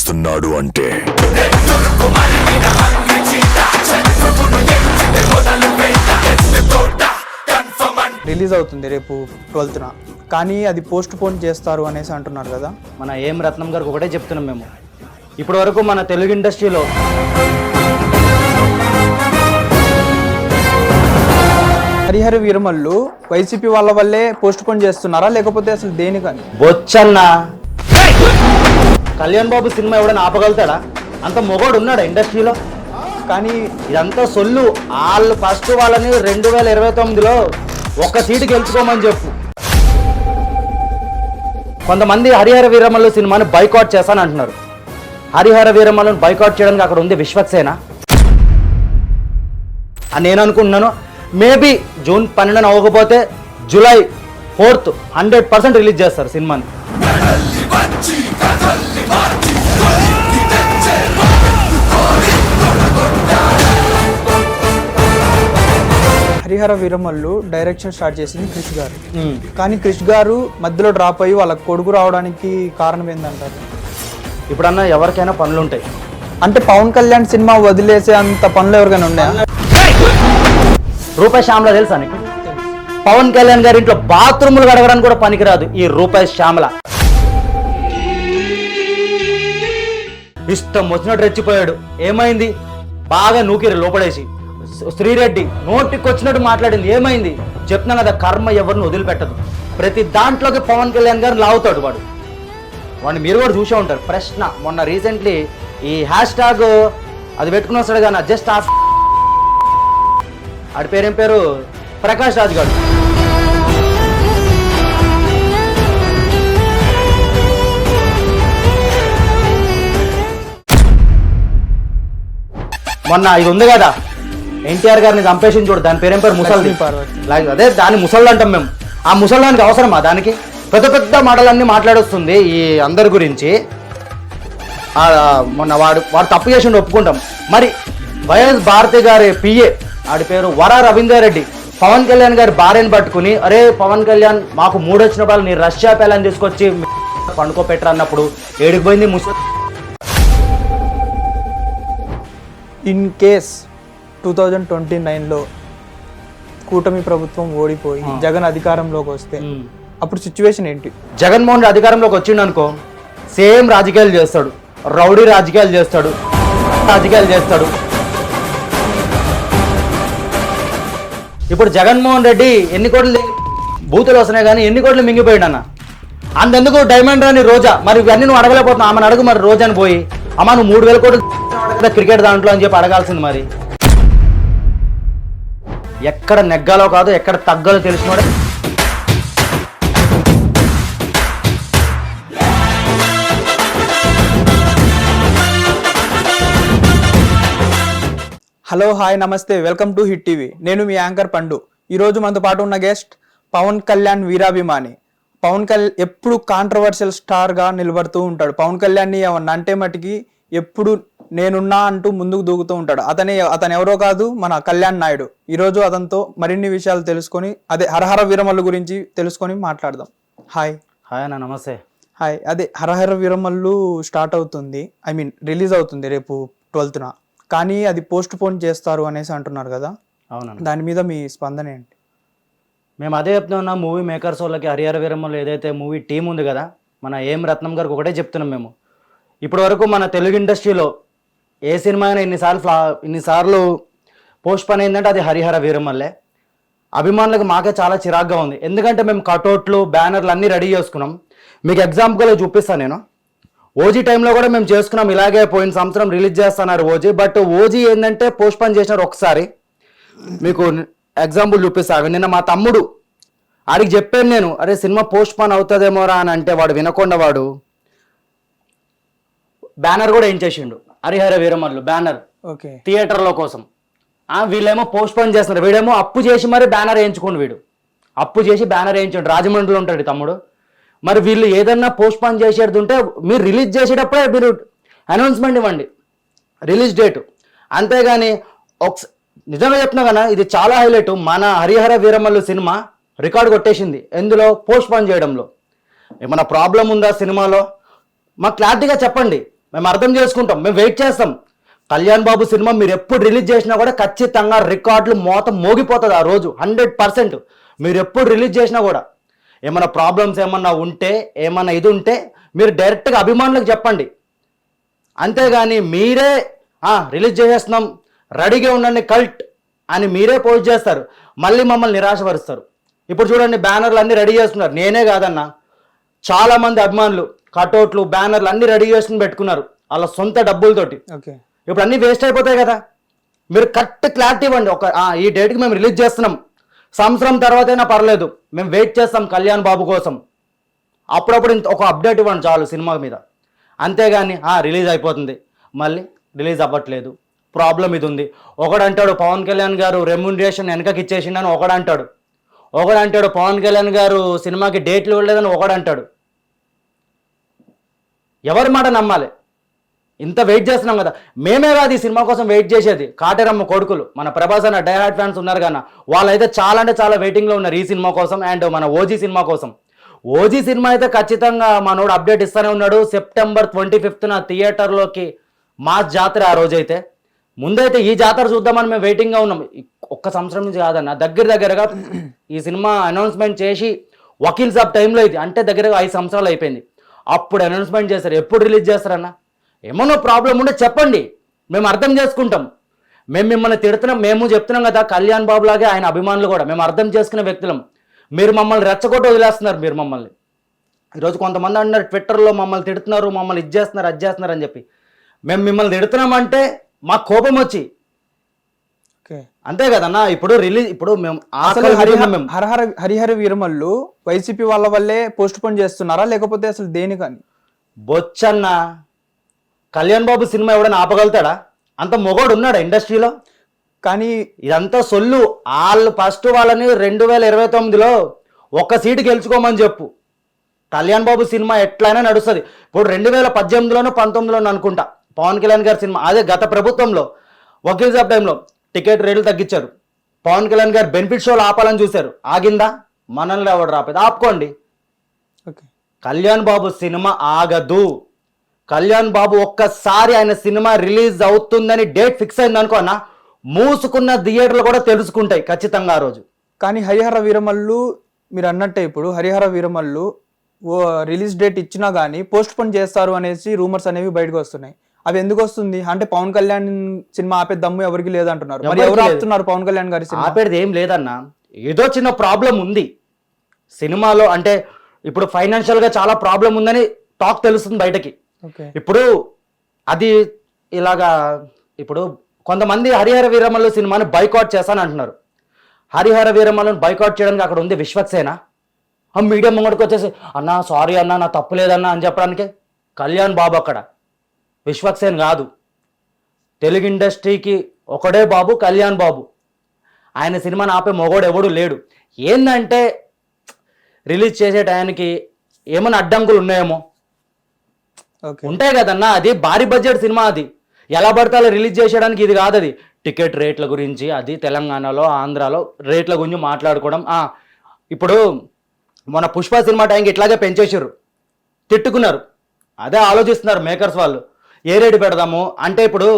వస్తున్నాడు అంటే. రిలీజ్ అవుతుంది రేపు ట్వెల్త్న. కానీ అది పోస్ట్ పోన్ చేస్తారు అనేసి అంటున్నారు కదా? మన ఏం రత్నం గారికి ఒకటే చెప్తున్నాం మేము. ఇప్పటి వరకు మన తెలుగు ఇండస్ట్రీలో హరిహర వీరమల్లు వైసీపీ వాళ్ళ వల్లే పోస్ట్ పోన్ చేస్తున్నారా? లేకపోతే అసలు దేనికని? బొచ్చన్న. కళ్యాణ్ బాబు సినిమా ఎవడైనా ఆపగలుగుతాడా? అంత మొగోడు ఉన్నాడా ఇండస్ట్రీలో? కానీ ఇదంతా సొల్లు. వాళ్ళు ఫస్ట్ వాళ్ళని రెండు వేల ఇరవై తొమ్మిదిలో ఒక్క సీటు గెలుచుకోమని చెప్పు. కొంతమంది హరిహర వీరమల్లు సినిమాని బైకాట్ చేస్తాను అంటున్నారు. హరిహర వీరమల్లుని బైకాట్ చేయడానికి అక్కడ ఉంది విశ్వక్సేన అని నేను అనుకుంటున్నాను. మేబీ జూన్ పన్నెండున అవ్వకపోతే July fourth hundred percent release చేస్తారు సినిమాని. హరిహర వీరమల్లు డైరెక్షన్ స్టార్ట్ చేసింది క్రిష్ గారు. కానీ క్రిష్ గారు మధ్యలో డ్రాప్ అయ్యి వాళ్ళ కొడుకు రావడానికి కారణం ఏంటంటారు ఇప్పుడన్నా ఎవరికైనా పనులు ఉంటాయి అంటే పవన్ కళ్యాణ్ సినిమా వదిలేసే అంత పనులు ఎవరికైనా ఉన్నాయా? రూపాయి శ్యామల తెలుసా నీకు? పవన్ కళ్యాణ్ గారి ఇంట్లో బాత్రూములు కడగడానికి కూడా పనికిరాదు ఈ రూపాయి శ్యామల. ఇష్టం వచ్చినట్టు రెచ్చిపోయాడు. ఏమైంది? బాగా నూకిరి లోపడేసి. శ్రీరెడ్డి నోటికి వచ్చినట్టు మాట్లాడింది. ఏమైంది? చెప్తున్నా కదా కర్మ ఎవరిని వదిలిపెట్టదు. ప్రతి దాంట్లోకి పవన్ కళ్యాణ్ గారిని లాగుతాడు వాడు. వాడిని మీరు కూడా చూసే ఉంటారు. ప్రశ్న మొన్న రీసెంట్లీ ఈ హ్యాష్ ట్యాగ్ అది పెట్టుకుని వస్తాడు కానీ జస్ట్ ఆస్ ఆడి పేరేం పేరు? ప్రకాష్ రాజ్ గారు. మొన్న ఇది ఉంది కదా? ఎన్టీఆర్ గారిని చంపేసింది చూడు దాని పేరేం పేరు? ముసల్ది. అదే దాని ముసళ్ళు అంటాం మేము. ఆ ముసళ్ళానికి అవసరమా దానికి? పెద్ద పెద్ద మాటలన్నీ మాట్లాడొస్తుంది ఈ అందరి గురించి. మొన్న వాడు వాడు తప్పు చేసిండు ఒప్పుకుంటాం. మరి వైఎస్ భారతి గారి పిఏ ఆడి పేరు వర రవీందర్ రెడ్డి. పవన్ కళ్యాణ్ గారి భార్యను పట్టుకుని అరే పవన్ కళ్యాణ్ మాకు మూడు వచ్చినప్పుడు నీ రష్యా పేలని తీసుకొచ్చి పండుకోపెట్టరు అన్నప్పుడు ఏడికి పోయింది ముస in case two thousand twenty నైన్లో కూటమి ప్రభుత్వం ఓడిపోయి జగన్ అధికారంలోకి వస్తే అప్పుడు సిచ్యువేషన్ ఏంటి? జగన్మోహన్ రెడ్డి అధికారంలోకి వచ్చిండు అనుకో సేమ్ రాజకీయాలు చేస్తాడు. రౌడీ రాజకీయాలు చేస్తాడు. రాజకీయాలు చేస్తాడు. ఇప్పుడు జగన్మోహన్ రెడ్డి ఎన్ని కోట్లు బూతులు వస్తున్నాయి కానీ ఎన్ని కోట్లు మింగిపోయాడు అన్న అంతెందుకు డైమండ్ రాని రోజా? మరి ఇవన్నీ నువ్వు అడగలేకపోతున్నావు. ఆమెను అడుగు మరి రోజాని పోయి అమ్మ నువ్వు మూడు వేల కోట్లు క్రికెట్ దాంట్లో అని చెప్పి అడగాల్సింది మరి. ఎక్కడ నెగ్గాలో కాదు ఎక్కడ తగ్గాలో తెలిసినోడే. హలో హాయ్ నమస్తే వెల్కమ్ టు హిట్ టీవీ. నేను మీ యాంకర్ పండు. ఈరోజు మనతో పాటు ఉన్న గెస్ట్ పవన్ కళ్యాణ్ వీరాభిమాని. పవన్ కళ్యాణ్ ఎప్పుడు కాంట్రవర్షియల్ స్టార్గా నిలబడుతూ ఉంటాడు. పవన్ కళ్యాణ్ని ఏమన్నా అంటే మటుకి ఎప్పుడు నేనున్నా అంటూ ముందుకు దూకుతూ ఉంటాడు. అతని అతను ఎవరో కాదు మన కళ్యాణ్ నాయుడు. ఈరోజు అతనితో మరిన్ని విషయాలు తెలుసుకొని అదే హరహర వీరమల్లు గురించి తెలుసుకొని మాట్లాడదాం. హాయ్. హాయ్ అన్న నమస్తే. హాయ్. అదే హరహర వీరమల్లు స్టార్ట్ అవుతుంది ఐ మీన్ రిలీజ్ అవుతుంది రేపు ట్వెల్త్న. కానీ అది పోస్ట్ పోన్ చేస్తారు అనేసి అంటున్నారు కదా? అవునన్న. దాని మీద మీ స్పందన ఏంటి? మేము అదే చెప్తున్నా మూవీ మేకర్స్ వాళ్ళకి హరిహర వీరమ్మలో ఏదైతే మూవీ టీం ఉంది కదా మన ఏం రత్నం గారికి ఒకటే చెప్తున్నాం మేము. ఇప్పటి వరకు మన తెలుగు ఇండస్ట్రీలో ఏ సినిమా అయినా ఇన్నిసార్లు ఫ్లా ఇన్నిసార్లు పోస్ట్ పని అయిందంటే అది హరిహర వీరమల్లే. అభిమానులకు మాకే చాలా చిరాగ్గా ఉంది. ఎందుకంటే మేము కటౌట్లు బ్యానర్లు అన్నీ రెడీ చేసుకున్నాం. మీకు ఎగ్జాంపుల్గా చూపిస్తాను నేను. ఓజీ టైంలో కూడా మేము చేసుకున్నాం. ఇలాగే పోయిన సంవత్సరం రిలీజ్ చేస్తున్నారు ఓజీ. బట్ ఓజీ ఏంటంటే పోస్ట్ పని చేసినారు ఒకసారి. మీకు ఎగ్జాంపుల్ చూపిస్తాను నిన్న మా తమ్ముడు ఆడికి చెప్పాను నేను అరే సినిమా పోస్ట్ పోన్ అవుతుందేమోరా అని అంటే వాడు వినకుండా వాడు బ్యానర్ కూడా ఏం చేసిండు? హరిహర వీరమల్లు బ్యానర్. ఓకే. థియేటర్లో కోసం. వీళ్ళేమో పోస్ట్ పోన్ చేస్తున్నారు. వీడేమో అప్పు చేసి మరి బ్యానర్ వేయించుకోండి వీడు. అప్పు చేసి బ్యానర్ వేయించండి. రాజమండ్రిలో ఉంటాడు తమ్ముడు. మరి వీళ్ళు ఏదన్నా పోస్ట్ పోన్ చేసేది ఉంటే మీరు రిలీజ్ చేసేటప్పుడే మీరు అనౌన్స్మెంట్ ఇవ్వండి. Release date. అంతేగాని ఒక నిజంగా చెప్తున్నా కదా ఇది చాలా హైలైట్. మన హరిహర వీరమల్లు సినిమా రికార్డు కొట్టేసింది. ఎందులో? పోస్ట్ పోన్ చేయడంలో. ఏమైనా ప్రాబ్లం ఉందా సినిమాలో? మాకు క్లారిటీగా చెప్పండి. మేము అర్థం చేసుకుంటాం మేము వెయిట్ చేస్తాం. కళ్యాణ్ బాబు సినిమా మీరు ఎప్పుడు రిలీజ్ చేసినా కూడా ఖచ్చితంగా రికార్డులు మోతం మోగిపోతుంది ఆ రోజు హండ్రెడ్ పర్సెంట్. మీరు ఎప్పుడు రిలీజ్ చేసినా కూడా. ఏమైనా ప్రాబ్లమ్స్ ఏమన్నా ఉంటే ఏమన్నా ఇది ఉంటే మీరు డైరెక్ట్గా అభిమానులకు చెప్పండి. అంతేగాని మీరే రిలీజ్ చేసేస్తున్నాం రెడీగా ఉండండి కల్ట్ అని మీరే పోస్ట్ చేస్తారు. మళ్ళీ మమ్మల్ని నిరాశపరుస్తారు. ఇప్పుడు చూడండి బ్యానర్లు అన్నీ రెడీ చేస్తున్నారు. నేనే కాదన్నా. చాలా మంది అభిమానులు కటౌట్లు బ్యానర్లు అన్నీ రెడీ చేసుకుని పెట్టుకున్నారు. వాళ్ళ సొంత డబ్బులతోటి. ఓకే. ఇప్పుడు అన్నీ వేస్ట్ అయిపోతాయి కదా. మీరు కరెక్ట్ క్లారిటీ ఇవ్వండి. ఒక "ఆ, ఈ డేట్కి మేము రిలీజ్ చేస్తున్నాం. సంవత్సరం తర్వాతైనా పర్లేదు. మేము వెయిట్ చేస్తాం కళ్యాణ్ బాబు కోసం. అప్పుడప్పుడు ఇంత ఒక అప్డేట్ ఇవ్వండి చాలు సినిమా మీద. అంతేగాని "ఆ, రిలీజ్ అయిపోతుంది. మళ్ళీ రిలీజ్ అవ్వట్లేదు. ప్రాబ్లం ఇది ఉంది. ఒకడు అంటాడు పవన్ కళ్యాణ్ గారు రెమ్యునరేషన్ వెనకకి ఇచ్చేసిండని ఒకడు అంటాడు ఒకడు అంటాడు పవన్ కళ్యాణ్ గారు సినిమాకి డేట్లు ఇవ్వలేదని ఒకడు అంటాడు ఎవరి మాట నమ్మాలి? ఇంత వెయిట్ చేస్తున్నాం కదా. మేమే కాదు ఈ సినిమా కోసం వెయిట్ చేసేది. కాటేరమ్మ కొడుకులు. మన ప్రభాస్ అన్న డైహార్ట్ ఫ్యాన్స్ ఉన్నారు కన్నా వాళ్ళైతే చాలా అంటే చాలా వెయిటింగ్లో ఉన్నారు ఈ సినిమా కోసం అండ్ మన ఓజీ సినిమా కోసం. ఓజీ సినిమా అయితే ఖచ్చితంగా మనోడు అప్డేట్ ఇస్తూనే ఉన్నాడు. సెప్టెంబర్ ట్వంటీ ఫిఫ్త్న థియేటర్లోకి మా జాతర ఆ రోజైతే. ముందైతే ఈ జాతర చూద్దామని మేము వెయిటింగ్గా ఉన్నాం. ఒక్క సంవత్సరం నుంచి కాదన్న దగ్గర దగ్గరగా ఈ సినిమా అనౌన్స్మెంట్ చేసి వకీల్ సాబ్ టైంలో ఇది అంటే దగ్గరగా ఐదు సంవత్సరాలు అయిపోయింది. అప్పుడు అనౌన్స్మెంట్ చేస్తారు ఎప్పుడు రిలీజ్ చేస్తారన్న? ఏమన్నా ప్రాబ్లం ఉంటే చెప్పండి మేము అర్థం చేసుకుంటాం. మేము మిమ్మల్ని తిడుతున్నాం మేము చెప్తున్నాం కదా కళ్యాణ్ బాబు లాగే ఆయన అభిమానులు కూడా మేము అర్థం చేసుకునే వ్యక్తులం. మీరు మమ్మల్ని రెచ్చగొట్టి వదిలేస్తున్నారు మీరు మమ్మల్ని. ఈరోజు కొంతమంది అంటున్నారు ట్విట్టర్లో మమ్మల్ని తిడుతున్నారు మమ్మల్ని ఇది చేస్తున్నారు అది చేస్తున్నారు అని చెప్పి. మేము మిమ్మల్ని తిడుతున్నామంటే మాకు కోపం వచ్చి అంతే కదన్నా ఇప్పుడు రిలీజ్ ఇప్పుడు మేము అసలు హరిహర హరిహర వీరమల్లు వైసీపీ వాళ్ళ వల్లే పోస్ట్ పోన్ చేస్తున్నారా? లేకపోతే అసలు దేనికని? బొచ్చన్న కళ్యాణ్ బాబు సినిమా ఎవడైనా ఆపగలుగుతాడా? అంత మొగోడు ఉన్నాడా ఇండస్ట్రీలో? కానీ ఇదంతా సొల్లు. వాళ్ళు ఫస్ట్ వాళ్ళని రెండు వేల ఇరవై తొమ్మిదిలో ఒక్క సీటు గెలుచుకోమని చెప్పు. కళ్యాణ్ బాబు సినిమా ఎట్లయినా నడుస్తుంది. ఇప్పుడు రెండు వేల పద్దెనిమిదిలోనో పంతొమ్మిదిలోనో అనుకుంటా పవన్ కళ్యాణ్ గారి సినిమా అదే గత ప్రభుత్వంలో వకీల్ సాబ్ టైంలో. టికెట్ రేట్లు తగ్గించారు. పవన్ కళ్యాణ్ గారు బెనిఫిట్ షోలు ఆపాలని చూశారు. ఆగిందా? మనల్ని ఎవడు రాపేది? ఆపుకోండి. ఓకే. కళ్యాణ్ బాబు సినిమా ఆగదు. కళ్యాణ్ బాబు ఒక్కసారి ఆయన సినిమా రిలీజ్ అవుతుందని డేట్ ఫిక్స్ అయింది అనుకో అన్న మూసుకున్న థియేటర్లు కూడా తెలుసుకుంటాయి ఖచ్చితంగా ఆ రోజు. కానీ హరిహర వీరమల్లు మీరు అన్నట్టే ఇప్పుడు హరిహర వీరమల్లు ఓ రిలీజ్ డేట్ ఇచ్చినా కానీ పోస్ట్ పోన్ చేస్తారు అనేసి రూమర్స్ అనేవి బయటకు వస్తున్నాయి. అవి ఎందుకు వస్తుంది? అంటే పవన్ కళ్యాణ్ సినిమా ఆపే దమ్ము ఎవరికి లేదంటున్నారు. మరి ఎవరు. ఆపుతున్నారు పవన్ కళ్యాణ్ గారి సినిమా? ఆపేది ఏం లేదన్న. ఏదో చిన్న ప్రాబ్లం ఉంది. సినిమాలో అంటే ఇప్పుడు ఫైనాన్షియల్గా చాలా ప్రాబ్లం ఉందని టాక్ తెలుస్తుంది బయటకి. ఇప్పుడు అది ఇలాగా ఇప్పుడు కొంతమంది హరిహర వీరమల్లు సినిమాని బైకాట్ చేస్తాను అంటున్నారు. హరిహర వీరమల్లుని బైకాట్ చేయడానికి అక్కడ ఉంది విశ్వక్సేన? ఆ మీడియా ముంగడికి వచ్చేసి అన్నా సారీ అన్నా నా తప్పు లేదన్నా అని చెప్పడానికి. కళ్యాణ్ బాబు అక్కడ. విశ్వక్సేన్ కాదు. తెలుగు ఇండస్ట్రీకి ఒకడే బాబు కళ్యాణ్ బాబు. ఆయన సినిమాని ఆపే మొగోడు ఎవడు లేడు. ఏందంటే రిలీజ్ చేసే టయానికి ఏమైనా అడ్డంకులు ఉన్నాయేమో? ఉంటాయి కదన్నా అది భారీ బడ్జెట్ సినిమా అది. ఎలా పడితే అలా రిలీజ్ చేసేయడానికి ఇది కాదు అది టికెట్ రేట్ల గురించి అది తెలంగాణలో ఆంధ్రాలో రేట్ల గురించి మాట్లాడుకోవడం. ఇప్పుడు మన పుష్ప సినిమా టైంకి ఇట్లాగే పెంచేసారు తిట్టుకున్నారు. అదే ఆలోచిస్తున్నారు మేకర్స్ వాళ్ళు. ఏ రేటు పెడదాము? అంటే ఇప్పుడు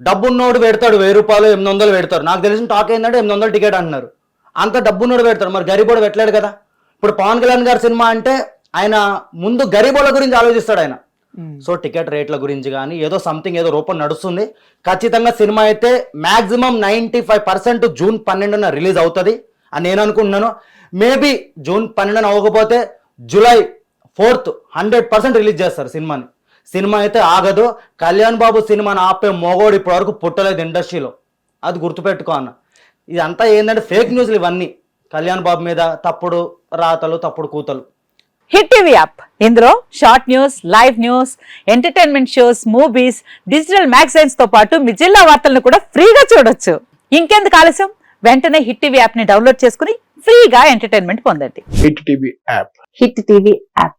డబ్బున్నోడు పెడతాడు వెయ్యి రూపాయలు ఎనిమిది వందలు పెడతారు. నాకు తెలిసిన టాక్ ఏంటంటే ఎనిమిది వందలు టికెట్ అంటున్నారు. అంత డబ్బున్నోడు పెడతాడు. మరి గరీబోడు పెట్టలేడు కదా. ఇప్పుడు పవన్ కళ్యాణ్ గారి సినిమా అంటే ఆయన ముందు గరీబోళ్ళ గురించి ఆలోచిస్తాడు ఆయన. సో టికెట్ రేట్ల గురించి కానీ ఏదో సంథింగ్ ఏదో రూపం నడుస్తుంది. ఖచ్చితంగా సినిమా అయితే maximum ninety five percent June పన్నెండున రిలీజ్ అవుతుంది అని నేను అనుకుంటున్నాను. మేబీ జూన్ పన్నెండున అవ్వకపోతే July fourth hundred percent release చేస్తారు సినిమాని. సినిమా అయితే ఆగదు. కళ్యాణ్ బాబు సినిమాని ఆపే మోగోడు ఇప్పటివరకు పుట్టలేదు ఇండస్ట్రీలో. అది గుర్తుపెట్టుకో అన్న. ఇదంతా ఏంటంటే ఫేక్ న్యూస్లు ఇవన్నీ. కళ్యాణ్ బాబు మీద తప్పుడు రాతలు తప్పుడు కూతలు. Hit TV app. ఇందులో short news live news entertainment shows movies digital మ్యాగజైన్స్తో పాటు మీ జిల్లా వార్తలను కూడా ఫ్రీగా చూడొచ్చు. ఇంకెందుకు ఆలస్యం? వెంటనే హిట్ టీవీ యాప్ని డౌన్లోడ్ చేసుకుని ఫ్రీగా ఎంటర్టైన్మెంట్ పొందండి. Hit TV app. Hit TV app.